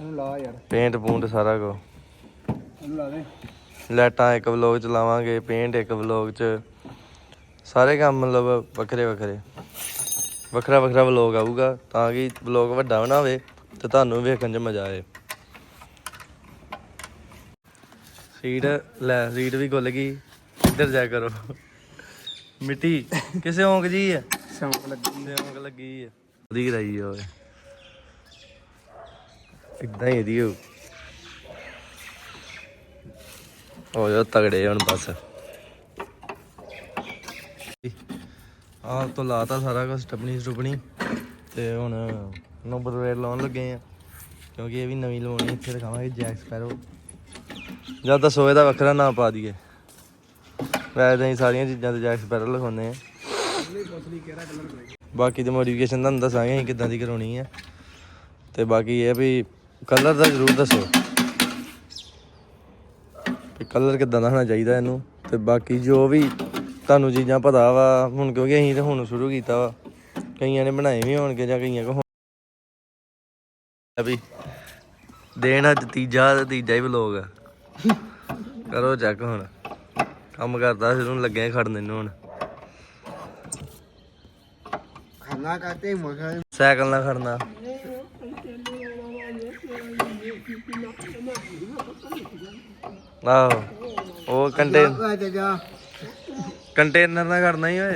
ਇਹਨੂੰ ਲਾ ਯਾਰ। ਪੇਂਟ ਪੂੰਟ ਸਾਰਾ ਕੁਝ ਇਹਨੂੰ ਲਾ ਦੇ। ਲਾਈਟਾਂ ਇੱਕ ਵਲੋਗ ਚ ਲਾਵਾਂਗੇ ਪੇਂਟ ਇੱਕ ਵਲੋਗ ਚ। ਸਾਰੇ ਕੰਮ ਮਤਲਬ ਵੱਖਰੇ ਵੱਖਰੇ। ਵੱਖਰਾ ਵੱਖਰਾ ਵਲੋਗ ਆਊਗਾ ਤਾਂ ਕਿ ਵਲੋਗ ਵੱਡਾ ਬਣਾਵੇ ਤੇ ਤੁਹਾਨੂੰ ਵੇਖਣ 'ਚ ਮਜ਼ਾ ਆਏ। ਸੀਟ ਲੈ ਸੀਟ ਵੀ ਗੁੱਲ ਗਈ। ਇੱਧਰ ਜਾ ਕਰੋ। ਮਿੱਟੀ ਕਿਸੇ ਔਂਕ ਜੀ ਹੈ ਸ਼ੌਂਕ ਲੱਗੀ। ਔਂਕ ਲੱਗੀ ਹੈ ਉਹਦੀ ਰਹੀ ਓਏ। ਇਦਾਂ ਹੀ ਇਹਦੀ ਹੋ ਹੋ ਜਾ ਤਗੜੇ ਹੁਣ ਬਸ। ਆਹ ਤੋਂ ਲਾਤਾ ਸਾਰਾ ਕੁਝ ਸਟਪਣੀ ਸਟੁਪਣੀ ਤੇ ਹੁਣ ਨੰਬਰ ਵੇਟ ਲਾਉਣ ਲੱਗੇ ਆ। ਕਿਉਂਕਿ ਇਹ ਵੀ ਨਵੀਂ ਲਵਾਉਣੀ ਇੱਥੇ ਦਿਖਾਵਾਂਗੇ ਜੈਕ ਸਪੈਰੋ ਜਾਂ ਸੋਏ ਦਾ ਵੱਖਰਾ ਨਾਮ ਪਾ ਦਈਏ। ਵੈਸੇ ਤਾਂ ਸਾਰੀਆਂ ਚੀਜ਼ਾਂ ਤੇ ਜੈਕ ਸਪੈਰੋ ਲਿਖਾਉਂਦੇ ਆ। ਬਾਕੀ ਦੀ ਮੋਡੀਫਿਕੇਸ਼ਨ ਤੁਹਾਨੂੰ ਦੱਸਾਂਗੇ ਅਸੀਂ ਕਿੱਦਾਂ ਦੀ ਕਰਾਉਣੀ ਹੈ ਤੇ ਬਾਕੀ ਇਹ ਵੀ ਕਲਰ ਦਾ ਜ਼ਰੂਰ ਦੱਸੋ। ਕਿ ਕਲਰ ਕਿੱਦਾਂ ਦਾ ਹੋਣਾ ਚਾਹੀਦਾ ਇਹਨੂੰ? ਤੇ ਬਾਕੀ ਜੋ ਵੀ ਤੁਹਾਨੂੰ ਚੀਜ਼ਾਂ ਪਤਾ ਵਾ ਹੁਣ ਕਿਉਂਕਿ ਅਸੀਂ ਤੇ ਹੁਣ ਸ਼ੁਰੂ ਕੀਤਾ ਵਾ ਕਈਆਂ ਨੇ ਬਣਾਏ ਵੀ ਹੋਣਗੇ ਜਾਂ ਕਈਆਂ ਕੋ ਵੀ ਦੇਣ ਅੱਜ ਤੀਜਾ ਤੇ ਤੀਜਾ ਹੀ ਵਲੋਗ ਆ। ਕਰੋ ਚੈੱਕ ਹੁਣ। ਕੰਮ ਕਰਦਾ ਫਿਰ ਹੁਣ ਲੱਗਿਆ ਖੜਨ ਇਹਨੂੰ ਹੁਣ। ਖਾਣਾ ਕਾਤੇ ਮਖਾ ਸਾਈਕਲ ਨਾਲ ਖੜਨਾ। ਆਹੋ ਉਹ ਕੰਟੇ ਜਾ ਕੰਟੇਨਰ ਨਾਲ ਖੜਨਾ ਹੀ ਓਏ।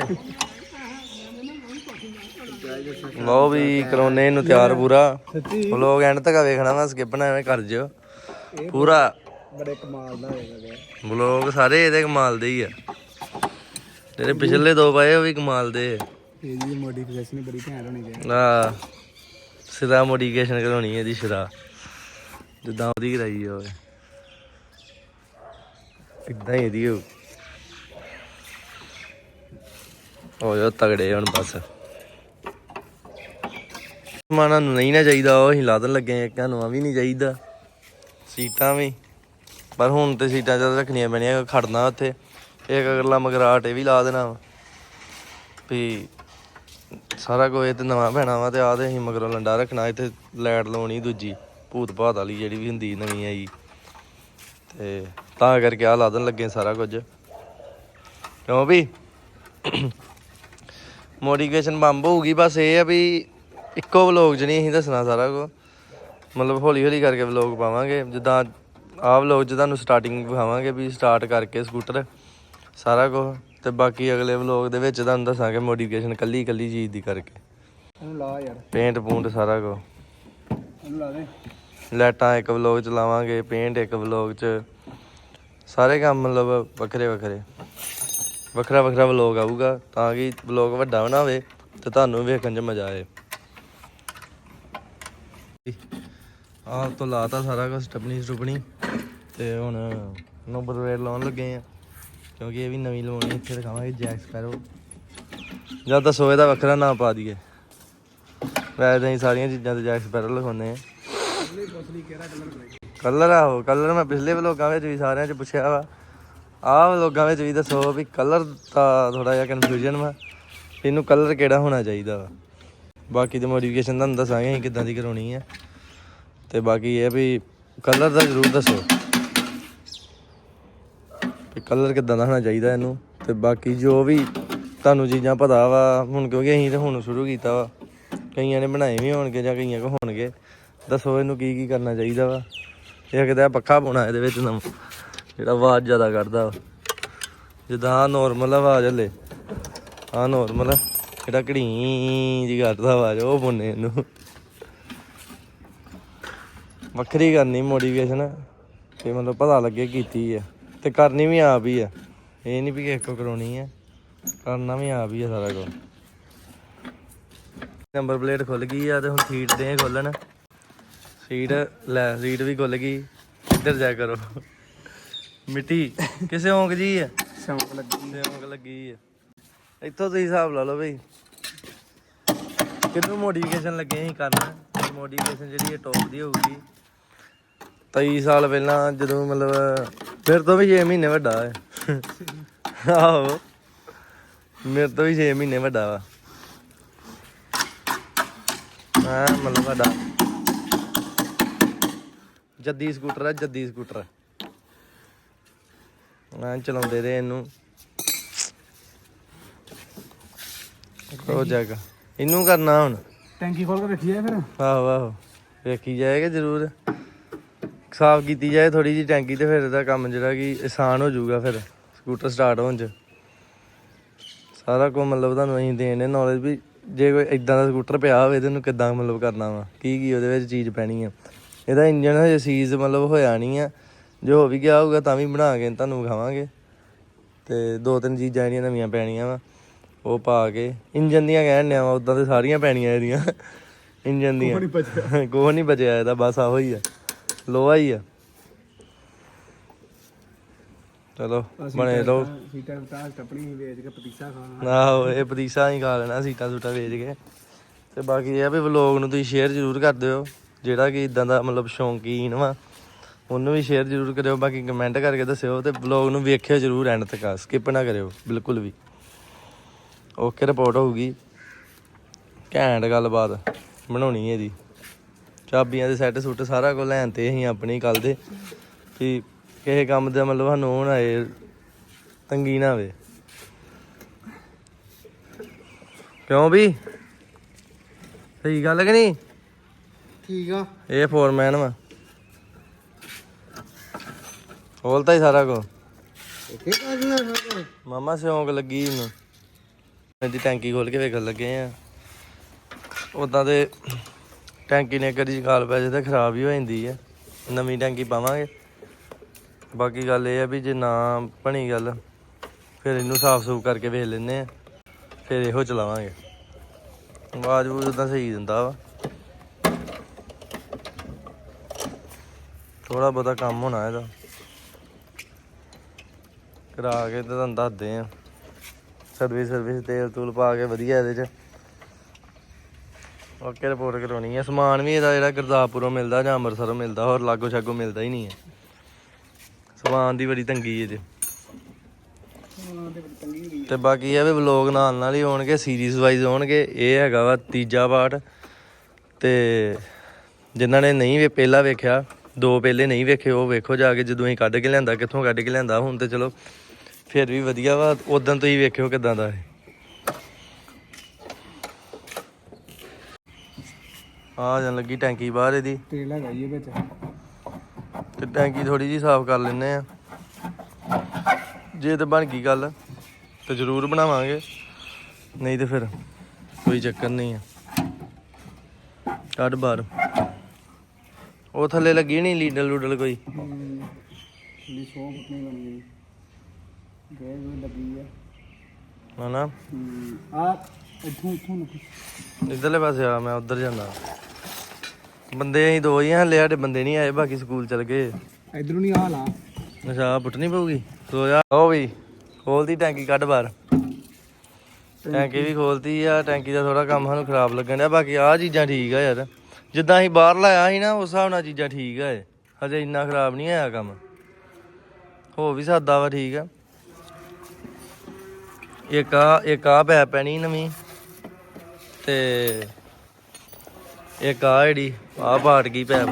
ਲਓ ਵੀ ਕਰੋਨੇ ਇਹਨੂੰ ਤਿਆਰ ਪੂਰਾ। ਲੋਕ ਐਂਡ ਤੱਕ ਵੇਖਣਾ ਵਾ ਸਕਿਪ ਨਾ ਐਵੇਂ ਕਰ ਜਿਓ। ਪੂਰਾ। ਬੜੇ ਕਮਾਲ ਦਾ ਹੋਏਗਾ ਬਲੌਗ ਸਾਰੇ ਇਹਦੇ ਕਮਾਲ ਦੇ ਹੀ ਆ। ਜਿਹੜੇ ਪਿਛਲੇ ਦੋ ਪਾਏ ਉਹ ਵੀ ਕਮਾਲ ਦੇ ਇਹਦੀ ਮੋਡੀਫਿਕੇਸ਼ਨ ਬੜੀ ਘੈਂਟ ਹੋਣੀ ਚਾਹੀਦੀ। ਆ ਸਿਰਾ ਮੋਡੀਫਿਕੇਸ਼ਨ ਕਰਾਉਣੀ ਹੈ ਇਹਦੀ ਸਿਰਾ। ਜਿੱਦਾਂ ਉਹਦੀ ਕਰਾਈ ਆ ਇਦਾਂ ਹੀ ਇਹਦੀ ਹੋ ਹੋ ਜਾ ਤਗੜੇ ਹੁਣ ਬਸ। ਮਾਨਾ ਨੂੰ ਨਹੀਂ ਨਾ ਚਾਹੀਦਾ, ਉਹ ਅਸੀਂ ਲਾਦਣ ਲੱਗੇ ਆ ਕਿਹਾ ਵੀ ਨਹੀਂ ਚਾਹੀਦਾ। ਸੀਟਾਂ ਵੀ। ਪਰ ਹੁਣ ਤੇ ਸੀਟਾਂ ਜ਼ਿਆਦਾ ਰੱਖਣੀਆਂ ਪੈਣੀਆਂ ਖੜਨਾ ਉੱਥੇ, ਇੱਕ ਅਗਲਾ ਮਗਰਾਟ ਇਹ ਵੀ ਲਾ ਦੇਣਾ ਵਾ। ਵੀ ਸਾਰਾ ਕੁਝ ਤੇ ਨਵਾਂ ਪੈਣਾ ਵਾ ਤੇ ਆ ਤੇ ਅਸੀਂ ਮਗਰੋਂ ਲੰਡਾ ਰੱਖਣਾ, ਇੱਥੇ ਲਾਈਟ ਲਾਉਣੀ ਦੂਜੀ। ਭੂਤ ਭਾਤ ਵਾਲੀ ਜਿਹੜੀ ਵੀ ਹੁੰਦੀ ਨਵੀਂ ਆਈ। ਤੇ ਤਾਂ ਕਰਕੇ ਆ ਲਾ ਦੇਣ ਲੱਗੇ ਸਾਰਾ ਕੁਝ। ਕਿਉਂ ਵੀ ਮੋਡੀਫਿਕੇਸ਼ਨ ਬੰਬ ਹੋਊਗੀ ਬਸ ਇਹ ਆ ਵੀ ਇੱਕੋ ਵਲੋਗ ਨਹੀਂ ਅਸੀਂ ਦੱਸਣਾ ਸਾਰਾ ਕੁਝ। ਮਤਲਬ ਹੌਲੀ ਹੌਲੀ ਕਰਕੇ ਵਲੋਗ ਪਾਵਾਂਗੇ। ਜਿੱਦਾਂ ਆਹ ਵਲੋਗ 'ਚ ਤੁਹਾਨੂੰ ਸਟਾਰਟਿੰਗ ਵਿਖਾਵਾਂਗੇ ਵੀ ਸਟਾਰਟ ਕਰਕੇ ਸਕੂਟਰ ਸਾਰਾ ਕੁਝ। ਤੇ ਬਾਕੀ ਅਗਲੇ ਵਲੋਗ ਦੇ ਵਿੱਚ ਤੁਹਾਨੂੰ ਦੱਸਾਂਗੇ ਮੋਡੀਫਿਕੇਸ਼ਨ ਕੱਲੀ ਕੱਲੀ ਚੀਜ਼ ਦੀ ਕਰਕੇ। ਇਹਨੂੰ ਲਾ ਯਾਰ। ਪੇਂਟ ਪੂੰਟ ਸਾਰਾ ਕੁਝ। ਇਹਨੂੰ ਲਾ ਦੇ। ਲਾਈਟਾਂ ਇੱਕ ਵਲੋਗ ਚ ਲਾਵਾਂਗੇ ਪੇਂਟ ਇੱਕ ਵਲੋਗ ਚ। ਸਾਰੇ ਕੰਮ ਮਤਲਬ ਵੱਖਰੇ ਵੱਖਰੇ। ਵੱਖਰਾ ਵੱਖਰਾ ਵਲੋਗ ਆਊਗਾ, ਤਾਂ ਕਿ ਵਲੋਗ ਵੱਡਾ ਬਣਾਵੇ ਤੇ ਤੁਹਾਨੂੰ ਵੇਖਣ 'ਚ ਮਜ਼ਾ ਆਏ। ਆਹ ਤੋਂ ਲਾਤਾ ਸਾਰਾ ਕੁਝ ਸਟਪਣੀ ਸਟੁਪਣੀ ਤੇ ਹੁਣ ਨੰਬਰ ਵੇਟ ਲਾਉਣ ਲੱਗੇ ਆ, ਕਿਉਂਕਿ ਇਹ ਵੀ ਨਵੀਂ ਲਵਾਉਣੀ, ਇੱਥੇ ਦਿਖਾਵਾਂਗੇ ਜੈਕ ਸਪੈਰੋ ਜਾਂ ਤਾਂ ਸੋਏ ਦਾ ਵੱਖਰਾ ਨਾਮ ਪਾ ਦਈਏ। ਵੈਸੇ ਤਾਂ ਸਾਰੀਆਂ ਚੀਜ਼ਾਂ ਤੇ ਜੈਕ ਸਪੈਰੋ ਲਿਖਾਉਂਦੇ ਆ। ਪਸਲੀ ਕਿਹੜਾ ਕਲਰ ਕਰਾਈ ਕਲਰ ਆਹੋ ਕਲਰ ਮੈਂ ਪਿਛਲੇ ਵਲੋਗਾਂ ਵਿੱਚ ਵੀ ਸਾਰਿਆਂ 'ਚ ਪੁੱਛਿਆ ਵਾ। ਆਹ ਵਲੋਗਾਂ ਵਿੱਚ ਵੀ ਦੱਸੋ ਵੀ ਕਲਰ ਦਾ ਥੋੜਾ ਜਿਹਾ ਕਨਫਿਊਜ਼ਨ ਵਾ, ਵੀ ਇਹਨੂੰ ਕਲਰ ਕਿਹੜਾ ਹੋਣਾ ਚਾਹੀਦਾ ਵਾ। ਬਾਕੀ ਦੀ ਮੋਡੀਫਿਕੇਸ਼ਨ ਤੁਹਾਨੂੰ ਦੱਸਾਂਗੇ ਅਸੀਂ ਕਿੱਦਾਂ ਦੀ ਕਰਾਉਣੀ ਹੈ ਤੇ ਬਾਕੀ ਇਹ ਵੀ ਕਲਰ ਦਾ ਜ਼ਰੂਰ ਦੱਸੋ। ਵੀ ਕਲਰ ਕਿੱਦਾਂ ਦਾ ਹੋਣਾ ਚਾਹੀਦਾ ਇਹਨੂੰ, ਤੇ ਬਾਕੀ ਜੋ ਵੀ ਤੁਹਾਨੂੰ ਚੀਜ਼ਾਂ ਪਤਾ ਵਾ, ਹੁਣ ਕਿਉਂਕਿ ਅਸੀਂ ਤੇ ਹੁਣ ਸ਼ੁਰੂ ਕੀਤਾ ਵਾ। ਕਈਆਂ ਨੇ ਬਣਾਏ ਵੀ ਹੋਣਗੇ ਜਾਂ ਕਈਆਂ ਕੋ ਹੋਣਗੇ। ਦੱਸੋ ਇਹਨੂੰ ਕੀ ਕੀ ਕਰਨਾ ਚਾਹੀਦਾ ਵਾ। ਇਹ ਕਿਤੇ ਪੱਖਾ ਪਾਉਣਾ ਇਹਦੇ ਵਿੱਚ ਨਵਾਂ ਜਿਹੜਾ ਆਵਾਜ਼ ਜ਼ਿਆਦਾ ਕਰਦਾ ਵਾ। ਜਿੱਦਾਂ ਨੋਰਮਲ ਆਵਾਜ਼ ਹਲੇ ਆ। ਨੋਰਮਲ ਜਿਹੜਾ ਘੜੀ ਜੀ ਕਰਦਾ ਆਵਾਜ਼, ਉਹ ਪਾਉਣੇ ਇਹਨੂੰ। ਵੱਖਰੀ ਕਰਨੀ ਮੋਡੀਫਿਕੇਸ਼ਨ ਤੇ ਮਤਲਬ ਪਤਾ ਲੱਗੇ ਕੀਤੀ ਆ। ਤੇ ਕਰਨੀ ਵੀ ਆਪ ਹੀ ਆ। ਇਹ ਨਹੀਂ ਵੀ ਕਿਸੇ ਕੋ ਕਰਾਉਣੀ ਆ। ਕਰਨਾ ਵੀ ਆਪ ਹੀ ਆ ਸਾਰਾ ਕੁਝ ਨੰਬਰ ਪਲੇਟ ਖੁੱਲ ਗਈ ਆ ਤੇ ਹੁਣ ਸੀਟ ਦੇ ਖੋਲਣ। ਸੀਟ ਲੈ ਸੀਟ ਵੀ ਖੁੱਲ ਗਈ। ਇੱਧਰ ਜਾ ਕਰੋ। ਮਿੱਟੀ ਕਿਸੇ ਔਂਕ ਜੀ ਆ? ਸ਼ੌਂਕ ਲੱਗੀ। ਤੇ ਔਂਕ ਲੱਗੀ ਆ। ਇੱਥੋਂ ਤੁਸੀਂ ਹਿਸਾਬ ਲਾ ਲਓ ਬਈ। ਕਿੰਨੂੰ ਮੋਡੀਫਿਕੇਸ਼ਨ ਲੱਗੇ ਅਸੀਂ ਕਰਨ? ਮੋਡੀਫਿਕੇਸ਼ਨ ਜਿਹੜੀ ਇਹ ਟੌਪ ਦੀ ਹੋਊਗੀ। 23 ਸਾਲ ਪਹਿਲਾਂ ਜਦੋਂ ਮਤਲਬ ਫਿਰ ਤੋਂ ਵੀ 6 ਮਹੀਨੇ ਵੱਡਾ ਹੈ ਆਹੋ। ਮੇਰੇ ਤੋਂ ਵੀ 6 ਮਹੀਨੇ ਵੱਡਾ ਵਾ। ਹਾਂ ਮਤਲਬ ਵੱਡਾ ਜੱਦੀ ਸਕੂਟਰ ਆ ਜੱਦੀ ਸਕੂਟਰ। ਮੈਂ ਚਲਾਉਂਦੇ ਰਹੇ ਇਹਨੂੰ। ਹੋ ਜਾਏਗਾ। ਇਹਨੂੰ ਕਰਨਾ ਹੁਣ। ਟੈਂਕੀ ਖੋਲ ਕੇ ਵੇਖੀਏ ਫਿਰ। ਆਹੋ ਆਹੋ। ਵੇਖੀ ਜਾਏਗਾ ਜ਼ਰੂਰ। ਸਾਫ਼ ਕੀਤੀ ਜਾਏ ਥੋੜੀ ਜੀ ਟੈਂਕੀ ਤੇ ਫਿਰ ਇਹਦਾ ਕੰਮ ਜਿਹੜਾ ਕਿ ਆਸਾਨ ਹੋ ਜਾਊਗਾ ਫਿਰ। ਸਕੂਟਰ ਸਟਾਰਟ ਹੋਣ ਚ। ਸਾਰਾ ਕੁਝ ਮਤਲਬ ਤੁਹਾਨੂੰ ਅਸੀਂ ਦੇਣੇ ਨੌਲੇਜ ਵੀ ਜੇ ਕੋਈ ਇਦਾਂ ਦਾ ਸਕੂਟਰ ਪਿਆ ਹੋਵੇ ਤੇ ਉਹਨੂੰ ਕਿੱਦਾਂ ਮਤਲਬ ਕਰਨਾ ਵਾ? ਕੀ ਕੀ ਉਹਦੇ ਵਿੱਚ ਚੀਜ਼ ਪੈਣੀ ਆ? ਇਹਦਾ ਇੰਜਨ ਹਜੇ ਸੀਜ਼ ਮਤਲਬ ਹੋਇਆ ਨਹੀਂ ਆ। ਜੋ ਹੋ ਵੀ ਗਿਆ ਹੋਊਗਾ ਤਾਂ ਵੀ ਬਣਾ ਕੇ ਤੁਹਾਨੂੰ ਵਿਖਾਵਾਂਗੇ। ਤੇ ਦੋ ਤਿੰਨ ਚੀਜ਼ਾਂ ਜਿਹੜੀਆਂ ਨਵੀਆਂ ਪੈਣੀਆਂ ਵਾ ਉਹ ਪਾ ਕੇ। ਇੰਜਨ ਦੀਆਂ ਕਹਿਣ ਵਾ ਉਦਾਂ ਤੇ ਸਾਰੀਆਂ ਪੈਣੀਆਂ ਇਹਦੀਆਂ। ਇੰਜਨ ਦੀਆਂ। ਨਹੀਂ ਬਚਿਆ। ਕੋਹ ਨਹੀਂ ਬਚਿਆ ਇਹਦਾ ਬਸ ਆਹੋ ਹੀ ਆ। ਲੋਹਾ ਹੀ ਆ। ਚਲੋ ਬਣੇ ਲੋ ਸੀਟਾਂ ਤਾਂ ਟੱਪਣੀ ਵੇਚ ਕੇ ਪਤੀਸਾ ਖਾਣਾ ਆਹੋ ਇਹ ਪਤੀਸਾ ਹੀ ਖਾ ਲੈਣਾ ਸੀਟਾਂ ਸੂਟਾਂ ਵੇਚ ਕੇ। ਤੇ ਬਾਕੀ ਇਹ ਆ ਵੀ ਵਲੋਗ ਨੂੰ ਤੁਸੀਂ ਸ਼ੇਅਰ ਜ਼ਰੂਰ ਕਰ ਦਿਓ। ਜਿਹੜਾ ਕਿ ਇਦਾਂ ਦਾ ਮਤਲਬ ਸ਼ੌਂਕੀਨ ਵਾ, ਉਹਨੂੰ ਵੀ ਸ਼ੇਅਰ ਜ਼ਰੂਰ ਕਰਿਓ, ਬਾਕੀ ਕਮੈਂਟ ਕਰਕੇ ਦੱਸਿਓ ਤੇ ਵਲੋਗ ਨੂੰ ਵੇਖਿਓ ਜ਼ਰੂਰ ਐਂਡ ਤੱਕ ਸਕਿਪ ਨਾ ਕਰਿਓ, ਬਿਲਕੁਲ ਵੀ। ਓਕੇ ਰਿਪੋਰਟ ਹੋਊਗੀ। ਘੈਂਟ ਗੱਲਬਾਤ ਬਣਾਉਣੀ ਹੈ ਜੀ ਚਾਬੀਆਂ ਦੇ ਸੈੱਟ ਸੁੱਟ ਸਾਰਾ ਕੁਝ ਲੈਣ ਤੇ ਅਸੀਂ ਆਪਣੀ ਕੱਲ ਦੇ, ਵੀ ਕਿਸੇ ਕੰਮ ਦਾ ਮਤਲਬ ਸਾਨੂੰ ਹੁਣ ਆਏ ਤੰਗੀ ਨਾ ਆਵੇ। ਕਿਉਂ ਵੀ? ਸਹੀ ਗੱਲ ਕਿ ਨਹੀਂ? ਠੀਕ ਆ। ਇਹ ਫੋਰਮੈਨ ਵਾ। ਹੋਲਤਾ ਹੀ ਸਾਰਾ ਕੁਝ ਇੱਥੇ ਕਰਨਾ ਸਾਰਾ ਮਾਮਾ ਸਿਉਂਕ ਲੱਗੀ ਇਹਨੂੰ ਇਹਦੀ ਟੈਂਕੀ ਖੋਲ ਕੇ ਵੇਖਣ ਲੱਗੇ ਆ। ਉਦਾਂ ਤੇ ਟੈਂਕੀ ਨੇ ਕਦੀ ਖਾਲ ਪੈ ਜੇ ਤਾਂ ਖਰਾਬ ਹੀ ਹੋ ਜਾਂਦੀ ਆ। ਨਵੀਂ ਟੈਂਕੀ ਪਾਵਾਂਗੇ। ਬਾਕੀ ਗੱਲ ਇਹ ਆ ਵੀ ਜੇ ਨਾ ਬਣੀ ਗੱਲ ਫਿਰ ਇਹਨੂੰ ਸਾਫ਼ ਸੂਫ ਕਰਕੇ ਵੇਖ ਲੈਨੇ ਆ। ਫਿਰ ਇਹੋ ਚਲਾਵਾਂਗੇ। ਆਵਾਜ਼ ਵੂਜ ਉਦਾਂ ਸਹੀ ਦਿੰਦਾ ਵਾ। ਥੋੜਾ ਬਹੁਤਾ ਕੰਮ ਹੋਣਾ ਇਹਦਾ। ਕਰਾ ਕੇ ਤੇ ਤੁਹਾਨੂੰ ਦੱਸਦੇ ਆ। ਸਰਵਿਸ ਸਰਵਿਸ ਤੇਲ ਤੂਲ ਪਾ ਕੇ ਵਧੀਆ ਇਹਦੇ ਚ। ਓਕੇ ਰਿਪੋਰਟ ਕਰਾਉਣੀ ਹੈ ਸਮਾਨ ਵੀ ਇਹਦਾ ਜਿਹੜਾ ਗੁਰਦਾਸਪੁਰੋਂ ਮਿਲਦਾ ਜਾਂ ਅੰਮ੍ਰਿਤਸਰੋਂ ਮਿਲਦਾ, ਹੋਰ ਲਾਗੋ ਛਾਗੋ ਮਿਲਦਾ ਹੀ ਨਹੀਂ ਹੈ। ਸਮਾਨ ਦੀ ਬੜੀ ਤੰਗੀ ਇਹਦੇ। ਜੀ ਤੇ ਬਾਕੀ ਇਹ ਵੀ ਵਲੋਗ ਨਾਲ ਨਾਲ ਹੀ ਹੋਣਗੇ ਸੀਰੀਜ਼ ਵਾਈਜ਼ ਹੋਣਗੇ। ਇਹ ਹੈਗਾ ਵਾ ਤੀਜਾ ਪਾਰਟ ਤੇ ਜਿਨ੍ਹਾਂ ਨੇ ਨਹੀਂ ਵੀ ਪਹਿਲਾਂ ਵੇਖਿਆ ਦੋ ਪਹਿਲੇ ਨਹੀਂ ਵੇਖੇ ਉਹ ਵੇਖੋ ਜਾ ਕੇ ਜਦੋਂ ਅਸੀਂ ਕੱਢ ਕੇ ਲਿਆਂਦਾ ਕਿੱਥੋਂ ਕੱਢ ਕੇ ਲਿਆਂਦਾ ਹੁਣ ਤੇ ਚਲੋ ਫਿਰ ਵੀ ਵਧੀਆ ਵਾ ਉਦੋਂ ਤੁਸੀਂ ਵੇਖਿਓ ਕਿਦਾਂ ਦਾ ਹੈ। ਆ ਜਾਣ ਲੱਗੀ ਟੈਂਕੀ ਬਾਹਰ ਇਹਦੀ। ਤੇਲ ਹੈਗਾ ਜੀ ਇਹ ਵਿੱਚ। ਤੇ ਟੈਂਕੀ ਥੋੜੀ ਜੀ ਸਾਫ਼ ਕਰ ਲੈਨੇ ਆ। ਜੇ ਤੇ ਬਣ ਗਈ ਗੱਲ ਤੇ ਜ਼ਰੂਰ ਬਣਾਵਾਂਗੇ ਨਹੀਂ ਤੇ ਫਿਰ ਕੋਈ ਚੱਕਰ ਨਹੀਂ ਆ। ਕੱਢ ਬਾਹਰ। ਉਹ ਥੱਲੇ ਲੱਗੀ ਨਹੀਂ ਲੀਡਲ ਲੂਡਲ ਕੋਈ। ਦੀ ਬਣ ਗਈ ਉਹ ਲੱਗੀ ਆ। ਇੱਥੋਂ ਇੱਥੋਂ ਨਿਕਲ ਇਧਰਲੇ ਪਾਸੇ ਆ ਮੈਂ ਉਧਰ ਜਾਂਦਾ। ਬੰਦੇ ਅਸੀਂ ਦੋ ਹੀ ਆ ਹਲੇ ਸਾਡੇ ਬੰਦੇ ਨਹੀਂ ਆਏ ਬਾਕੀ ਸਕੂਲ ਚਲ ਗਏ। ਇਧਰੋਂ ਨਹੀਂ ਆ ਲਾ। ਅੱਛਾ ਪੁੱਟਣੀ ਪਊਗੀ? ਸੋ ਜਾ। ਉਹ ਵੀ ਖੋਲਦੀ ਟੈਂਕੀ ਕੱਢ ਬਾਹਰ। ਟੈਂਕੀ ਵੀ ਖੋਲਤੀ ਆ ਟੈਂਕੀ ਦਾ ਥੋੜਾ ਕੰਮ ਸਾਨੂੰ ਖਰਾਬ ਲੱਗਣ ਡਿਆ ਬਾਕੀ ਆ ਚੀਜ਼ਾਂ ਠੀਕ ਆ ਯਾਰ। ਜਿੱਦਾਂ ਅਸੀਂ ਬਾਹਰ ਲਾਇਆ ਸੀ ਨਾ ਉਸ ਹਿਸਾਬ ਨਾਲ ਚੀਜ਼ਾਂ ਠੀਕ ਆ ਇਹ। ਹਜੇ ਇੰਨਾ ਖਰਾਬ ਨਹੀਂ ਆਇਆ ਕੰਮ। ਹੋ ਵੀ ਸਕਦਾ ਵਾ ਠੀਕ ਆ। ਇੱਕ ਆ ਇੱਕ ਆ ਪੈ ਪੈਣੀ ਨਵੀਂ ਤੇ ਇੱਕ ਆ ਜਿਹੜੀ ਆ ਪਾਟ ਗਈ ਪੈਪ।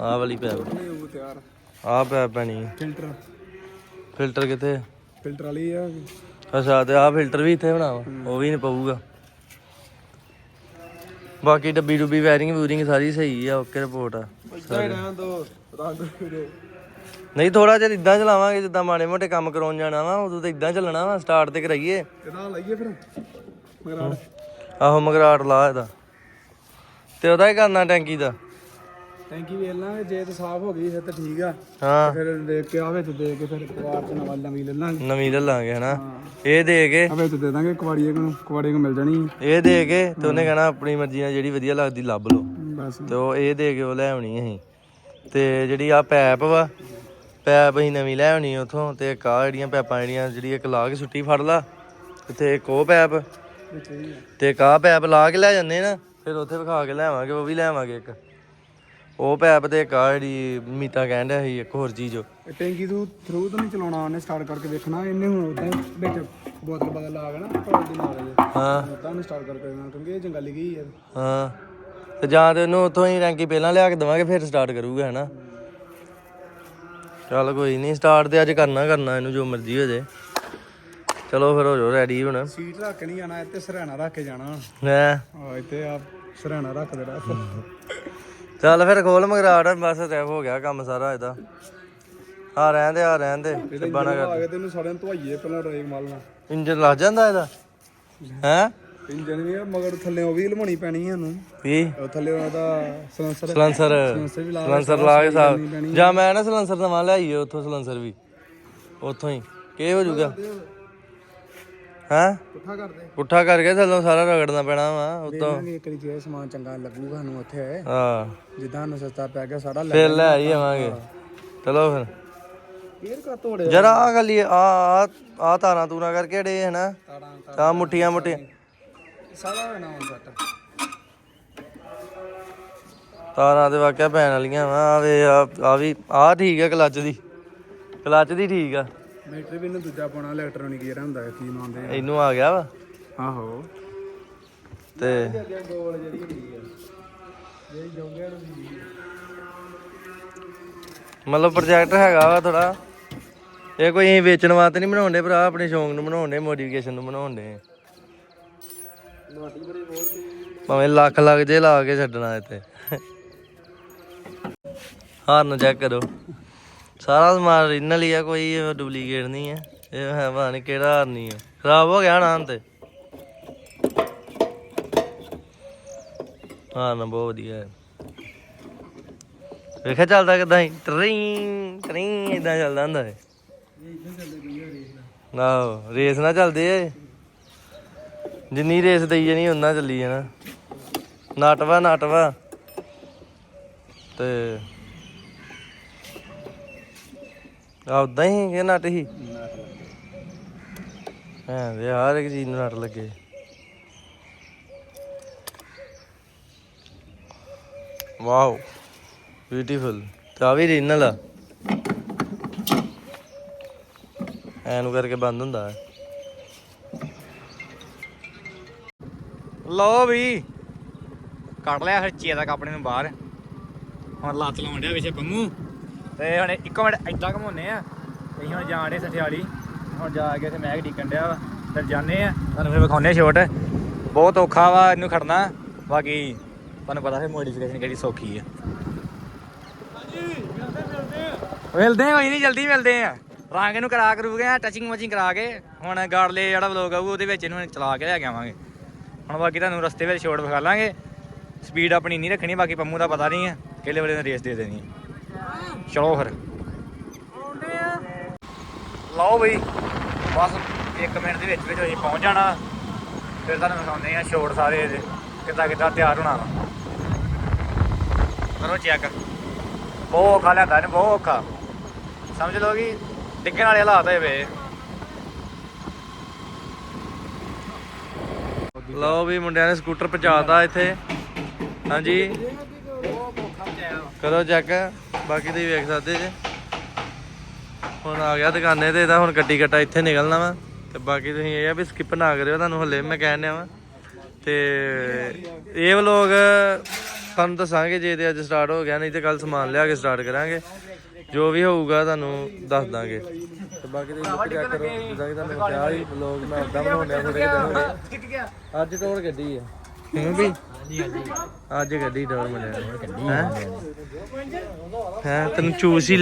ਆ ਵਾਲੀ ਤਿਆਰ ਆ ਪੈਪ ਪੈਣੀ ਫਿਲਟਰ। ਫਿਲਟਰ ਕਿੱਥੇ? ਫਿਲਟਰ ਵਾਲੀ ਆ। ਅੱਛਾ ਤੇ ਆਹ ਫਿਲਟਰ ਵੀ ਇੱਥੇ ਬਣਾਵਾ ਉਹ ਵੀ ਨਹੀਂ ਪਊਗਾ। ਬਾਕੀ ਡੱਬੀ ਡੁੱਬੀ ਵਾਇਰਿੰਗ ਵੂਰਿੰਗ ਸਾਰੀ ਸਹੀ ਆ ਓਕੇ ਰਿਪੋਰਟ ਆ। ਰਹਿਣ ਦੋ ਰੰਗ ਫਿਰੇ ਨਹੀਂ ਥੋੜਾ ਜਿਹਾ ਇਦਾਂ ਚਲਾਵਾਂਗੇ ਜਿੱਦਾਂ ਮਾੜੇ ਮੋਟੇ ਕੰਮ ਕਰਾਉਣ ਜਾਣਾ ਵਾ ਉਦੋਂ ਤਾਂ ਇਦਾਂ ਚੱਲਣਾ ਵਾ ਸਟਾਰਟ ਤੇ ਕਰਾਈਏ। ਕਿਦਾਂ ਲਈਏ ਫਿਰ? ਮਗਰ ਆਹੋ ਮਗਰਾਟ ਲਾ ਇਹਦਾ। ਤੇ ਉਹਦਾ ਹੀ ਕਰਨਾ ਟੈਂਕੀ ਦਾ? ਟੈਂਕੀ ਵੇਖ ਲਾਂਗੇ ਜੇ ਤੇ ਸਾਫ਼ ਹੋ ਗਈ ਫਿਰ ਤਾਂ ਠੀਕ ਆ। ਹਾਂ। ਫਿਰ ਦੇਖ ਕੇ ਆ ਵਿੱਚ ਦੇ ਕੇ ਫਿਰ ਕੁਆਰ ਤੇ ਨਵਾਂ ਨਵੀਂ ਲੈ ਲਾਂਗੇ। ਨਵੀਂ ਲੈ ਲਾਂਗੇ ਹਨਾ? ਇਹ ਦੇ ਕੇ ਆ ਵਿੱਚ ਦੇ ਦਾਂਗੇ ਕੁਆੜੀਏ ਨੂੰ ਕੁਆੜੀਏ ਨੂੰ ਮਿਲ ਜਾਣੀ ਇਹ ਦੇ ਕੇ ਤੇ ਉਹਨੇ ਕਹਿਣਾ ਆਪਣੀ ਮਰਜ਼ੀ ਨਾਲ ਜਿਹੜੀ ਵਧੀਆ ਲੱਗਦੀ ਲੱਭ ਲਓ। ਬਸ। ਤੇ ਉਹ ਇਹ ਦੇ ਕੇ ਉਹ ਲੈ ਆਉਣੀ ਅਸੀਂ। ਤੇ ਜਿਹੜੀ ਆ ਪੈਪ ਵਾ ਪੈਪ ਅਸੀਂ ਨਵੀਂ ਲੈ ਆਉਣੀ ਉਥੋਂ ਤੇ ਇੱਕ ਆ ਜਿਹੜੀਆਂ ਪੈਪਾਂ ਜਿਹੜੀਆਂ ਜਿਹੜੀ ਇੱਕ ਲਾ ਕੇ ਸੁੱਟੀ ਫੜ ਲਾ ਤੇ ਇੱਕ ਉਹ ਪੈਪ। ਤੇ ਆ ਪੈਪ ਲਾ ਕੇ ਲੈ ਜਾਂਦੇ ਨਾ ਫਿਰ ਉੱਥੇ ਵਿਖਾ ਕੇ ਲਿਆਵਾਂਗੇ ਉਹ ਵੀ ਲਿਆਵਾਂਗੇ ਇੱਕ। ਉਹ ਪੈਪ ਆ ਜਿਹੜੀ ਮੀਤਾ ਡਿਆ ਸੀ ਇੱਕ ਹੋਰ ਚੀਜ਼। ਉਹ। ਇਹ ਟੈਂਕੀ ਤੋਂ ਥਰੂ ਤਾਂ ਨਹੀਂ ਚਲਾਉਣਾ ਉਹਨੇ ਸਟਾਰਟ ਕਰਕੇ ਵੇਖਣਾ ਇਹਨੇ ਹੁਣ ਉਦਾਂ ਹੀ ਵਿੱਚ ਬੋਤਲ ਬਦਲ ਲਾ ਕੇ ਨਾ ਪੌਲ ਦੀ ਮਾਰ ਦੇ ਹਾਂ। ਉਦਾਂ ਉਹਨੇ ਸਟਾਰਟ ਕਰਕੇ ਦੇਣਾ ਕਿਉਂਕਿ ਇਹ ਜੰਗਾਲੀ ਗਈ ਯਾਰ ਹਾਂ। ਤੇ ਜਾਂ ਤੇ ਉਹਨੂੰ ਉੱਥੋਂ ਹੀ ਰੈਂਕੀ ਪਹਿਲਾਂ ਲਿਆ ਕੇ ਦਵਾਂਗੇ ਫਿਰ ਸਟਾਰਟ ਕਰੂਗਾ ਹਨਾ। ਚੱਲ ਕੋਈ ਨਹੀਂ ਸਟਾਰਟ ਤੇ ਅੱਜ ਕਰਨਾ ਕਰਨਾ ਇਹਨੂੰ ਜੋ ਮਰਜ਼ੀ ਹੋ ਜੇ। ਚਲੋ ਫਿਰ ਹੋ ਜਾਓ ਰੈਡੀ ਹੁਣ। ਸੀਟ ਰੱਖ ਕੇ ਨਹੀਂ ਜਾਣਾ ਇੱਥੇ ਸਰਾਣਾ ਰੱਖ ਕੇ ਜਾਣਾ। ਹੈ? ਆ ਇੱਥੇ ਆ ਸਰਾਣਾ ਰੱਖ ਦੇਣਾ। ਚੱਲ ਫਿਰ ਖੋਲ ਮਗਰਾਟ ਬਸ ਤੈ ਹੋ ਗਿਆ ਕੰਮ ਸਾਰਾ ਇਹਦਾ। ਆ ਰਹਿਣ ਦੇ ਆ ਰਹਿਣ ਦੇ ਬਣਾ ਆ ਕੇ ਤੈਨੂੰ ਸਾਰਿਆਂ ਨੂੰ ਧਵਾਈਏ ਪਹਿਲਾਂ ਡਰਾਈਵ ਮਾਲਣਾ ਇੰਜਨ ਲੱਗ ਜਾਂਦਾ ਇਹਦਾ? ਹੈ? ਇੰਜਨ ਵੀ ਆ, ਮਗਰ ਥੱਲੇ ਉਹ ਵੀ ਲਮਾਉਣੀ ਪੈਣੀ ਹੈ ਇਹਨੂੰ। ਵੀ? ਉਹ ਥੱਲੇ ਉਹਦਾ ਸਲੈਂਸਰ ਸਲੈਂਸਰ। ਸਲੈਂਸਰ ਵੀ ਲਾ ਸਲੈਂਸਰ ਲਾ ਕੇ ਸਾਬ ਜਾਂ ਮੈਂ ਨਾ ਸਲੈਂਸਰ ਨਵਾਂ ਲਿਆਈਏ ਉੱਥੋਂ ਸਲੈਂਸਰ ਵੀ। ਉੱਥੋਂ ਹੀ। ਕੀ ਹੋ ਜਾਊਗਾ ਹੈ? ਪੁੱਠਾ ਕਰਦੇ। ਪੁੱਠਾ ਕਰਕੇ ਥੱਲੋਂ ਸਾਰਾ ਰਗੜਨਾ ਪੈਣਾ ਵਾ ਉੱਤੋਂ। ਇੱਕ ਵਾਰੀ ਜੇ ਸਮਾਨ ਚੰਗਾ ਲੱਗੂਗਾ ਸਾਨੂੰ ਉੱਥੇ ਹਾਂ। ਜਿੱਦਾਂ ਸਾਨੂੰ ਸਸਤਾ ਪੈ ਗਿਆ ਸਾਡਾ ਲੈ ਫਿਰ ਲੈ ਆਈ ਆਵਾਂਗੇ। ਚਲੋ ਫਿਰ। ਫੇਰ ਕਾ ਤੋੜੇ ਜਰਾ ਆ ਗਲੀ ਆ ਆ ਆ ਤਾਰਾਂ ਤੂਰਾਂ ਕਰਕੇ ਡੇ ਹੈ ਨਾ ਆ ਮੁੱਠੀਆਂ ਮੁੱਠੀਆਂ। ਸਾਰਾ ਹੋਣਾ ਹੁਣ ਸੱਟ। ਤਾਰਾਂ ਤੇ ਵਾਕਿਆ ਪੈਣ ਵਾਲੀਆਂ ਵਾ ਆ ਵੇ ਆ ਆ ਵੀ ਆ ਠੀਕ ਹੈ ਕਲੱਚ ਦੀ। ਕਲੱਚ ਦੀ ਠੀਕ ਆ। ਬੈਟਰੀ ਵੀ ਇਹਨੂੰ ਦੂਜਾ ਪਾਉਣਾ ਇਲੈਕਟ੍ਰੋਨਿਕ ਗੇਅਰ ਹੁੰਦਾ ਹੈ ਕੀ ਮੰਨਦੇ ਆ। ਇਹਨੂੰ ਆ ਗਿਆ ਵਾ? ਆਹੋ। ਤੇ ਅੱਗੇ ਗੋਲ ਜਿਹੜੀ ਹੁੰਦੀ ਹੈ ਜਿਹੜੀ ਜੋਗਿਆਂ ਨੂੰ ਹੁੰਦੀ ਹੈ ਮਤਲਬ ਪ੍ਰੋਜੈਕਟ ਹੈਗਾ ਵਾ ਥੋੜਾ ਇਹ ਕੋਈ ਅਸੀਂ ਵੇਚਣ ਵਾਸਤੇ ਨਹੀਂ ਬਣਾਉਂਦੇ ਭਰਾ ਆਪਣੇ ਸ਼ੌਂਕ ਨੂੰ ਬਣਾਉਂਦੇ ਮੋਡੀਫਿਕੇਸ਼ਨ ਨੂੰ ਬਣਾਉਂਦੇ। ਭਾਵੇਂ ਲੱਖ ਲੱਗ ਜੇ ਲਾ ਕੇ ਛੱਡਣਾ ਇੱਥੇ। ਹਾਰਨ ਚੈੱਕ ਕਰੋ। ਸਾਰਾ ਸਮਾਨ ਓਰੀਜਨਲ ਹੀ ਆ, ਕੋਈ ਡੁਪਲੀਕੇਟ ਨਹੀਂ ਹੈ ਇਹ ਹੈ ਪਤਾ ਨਹੀਂ ਕਿਹੜਾ ਹਾਰਨ ਆ। ਖਰਾਬ ਹੋ ਗਿਆ ਨਾ ਤੇ। ਹਾਰਨ ਬਹੁਤ ਵਧੀਆ ਹੈ। ਵੇਖਿਆ ਚੱਲਦਾ ਕਿਦਾਂ ਹੀ ਟਰਿੰਗ ਟਰਿੰਗ ਇਦਾਂ ਚੱਲਦਾ ਹੁੰਦਾ ਹੈ ਆਹੋ, ਰੇਸ ਨਾ ਚੱਲਦੇ ਏ ਜਿੰਨੀ ਰੇਸ ਦਈ ਜਾਣੀ ਉਹਨਾਂ ਚੱਲੀ ਜਾਣਾ। ਨਟਵਾ ਨਟਵਾ ਤੇ ਆ ਉਦਾਂ ਹੀ ਕਿ ਨਟ ਹੀ। ਹਾਂ ਦੇ ਹਰ ਇੱਕ ਚੀਜ਼ ਨੂੰ ਨਟ ਲੱਗੇ। ਵਾਓ ਬਿਊਟੀਫੁਲ ਤੇ ਆ ਵੀ ਰੀਨਲ ਆ। ਐਨੂੰ ਕਰਕੇ ਬੰਦ ਹੁੰਦਾ ਹੈ। ਲਓ ਵੀ। ਕੱਢ ਲਿਆ ਫਿਰ ਚੀਆ ਤੱਕ ਆਪਣੇ ਨੂੰ ਬਾਹਰ। ਹੁਣ ਲੱਤ ਲਾਉਣ ਡਿਆ ਵਿੱਚ ਪੰਮੂ। ਤੇ ਹੁਣ ਇੱਕੋ ਮਿੰਟ ਏਦਾਂ ਘਮਾਉਨੇ ਆ। ਅਸੀਂ ਹੁਣ ਜਾਣ ਡੇ ਸਠਿਆਲੀ। ਹੁਣ ਜਾ ਕੇ ਤੇ ਮੈਗ ਡੀਕਣ ਡਿਆ ਵਾ। ਫਿਰ ਜਾਂਦੇ ਆ। ਤੁਹਾਨੂੰ ਫਿਰ ਵਿਖਾਉਨੇ ਛੋਟ ਬਹੁਤ ਔਖਾ ਵਾ ਇਹਨੂੰ ਖੜਨਾ। ਬਾਕੀ ਤੁਹਾਨੂੰ ਪਤਾ ਫਿਰ ਮੋਡੀਫਿਕੇਸ਼ਨ ਕਿਹੜੀ ਸੌਖੀ ਆ। ਮਿਲਦੇ ਕੋਈ ਨਹੀਂ ਜਲਦੀ ਮਿਲਦੇ ਆ। ਰੰਗ ਇਹਨੂੰ ਕਰਾ ਕਰੂਗੇ ਆ ਟਚਿੰਗ ਮਚਿੰਗ ਕਰਾ ਕੇ। ਹੁਣ ਗਾੜਲੇ ਜਿਹੜਾ ਵਲੋਗ ਆਊ ਉਹਦੇ ਵਿੱਚ ਇਹਨੂੰ ਚਲਾ ਕੇ ਲੈ ਕੇ ਆਵਾਂਗੇ। ਹੁਣ ਬਾਕੀ ਤੁਹਾਨੂੰ ਰਸਤੇ ਵਿੱਚ ਛੋਟ ਵਿਖਾ ਲਾਂਗੇ। ਸਪੀਡ ਆਪਣੀ ਨਹੀਂ ਰੱਖਣੀ ਬਾਕੀ ਪੰਮੂ ਦਾ ਪਤਾ ਨਹੀਂ ਹੈ ਕਿਹੜੇ ਵੇਲੇ ਰੇਸ ਦੇ ਦੇਣੀ ਹੈ ਚਲੋ ਫਿਰ। ਲਓ ਬਈ, ਬਸ 1 ਮਿੰਟ ਦੇ ਵਿੱਚ ਵਿੱਚ ਅਸੀਂ ਪਹੁੰਚ ਜਾਣਾ। ਫਿਰ ਤੁਹਾਨੂੰ ਵਿਖਾਉਂਦੇ ਆ ਛੋਟ ਸਾਰੇ ਇਹਦੇ, ਕਿੱਦਾਂ ਕਿੱਦਾਂ ਤਿਆਰ ਹੋਣਾ ਕਰੋ ਚੈੱਕ ਬਹੁਤ ਔਖਾ ਲੈਂਦਾ ਇਹਨੇ, ਬਹੁਤ ਔਖਾ। ਸਮਝ ਲਓ ਕਿ ਡਿੱਗਣ ਵਾਲੇ ਹਾਲਾਤ ਹੋਏ ਵੇ। ਲਓ ਵੀ ਮੁੰਡਿਆਂ ਨੇ ਸਕੂਟਰ ਪਹੁੰਚਾਤਾ ਇੱਥੇ। ਹਾਂਜੀ। ਕਰੋ ਚੈੱਕ? ਬਾਕੀ ਤੁਸੀਂ ਵੇਖ ਸਕਦੇ ਜੇ। ਹੁਣ ਆ ਗਿਆ ਦੁਕਾਨੇ ਤੇ, ਇਹਦਾ ਹੁਣ ਗੱਡੀ ਕੱਟਾ ਇੱਥੇ ਨਿਕਲਣਾ ਵਾ। ਤੇ ਬਾਕੀ ਤੁਸੀਂ ਇਹ ਆ ਵੀ ਸਕਿਪ ਨਾ ਕਰਿਓ, ਤੁਹਾਨੂੰ ਹੱਲੇ ਮੈਂ ਕਹਿਣ ਡਿਆ ਵਾ। ਤੇ ਇਹ ਵਲੋਗ ਤੁਹਾਨੂੰ ਦੱਸਾਂਗੇ ਜੇ ਤੇ ਅੱਜ ਸਟਾਰਟ ਹੋ ਗਿਆ, ਨਹੀਂ ਤੇ ਕੱਲ ਸਮਾਨ ਲਿਆ ਕੇ ਸਟਾਰਟ ਕਰਾਂਗੇ। ਜੋ ਵੀ ਹੋਊਗਾ ਤੁਹਾਨੂੰ ਦੱਸ ਦਾਂਗੇ। ਤੇ ਬਾਕੀ ਤੁਸੀਂ ਲੁੱਕ ਚੈੱਕ ਕਰੋ। ਜਿੱਦਾਂ ਕਿ ਤੁਹਾਨੂੰ ਕਿਹਾ ਸੀ, ਵਲੋਗ ਮੈਂ ਉਦਾਂ ਬਣਾਉਂਦਾ ਥੋੜੇ ਦਿਨ ਅੱਜ ਟੋਲ ਗੱਡੀ ਆ। ਕਿਉਂ ਵੀ? ਅੱਜ ਗੱਡੀ ਟੋਲ ਮਿਲਿਆ। ਹੈ? ਹੈ ਤੈਨੂੰ ਚੂਸ ਹੀ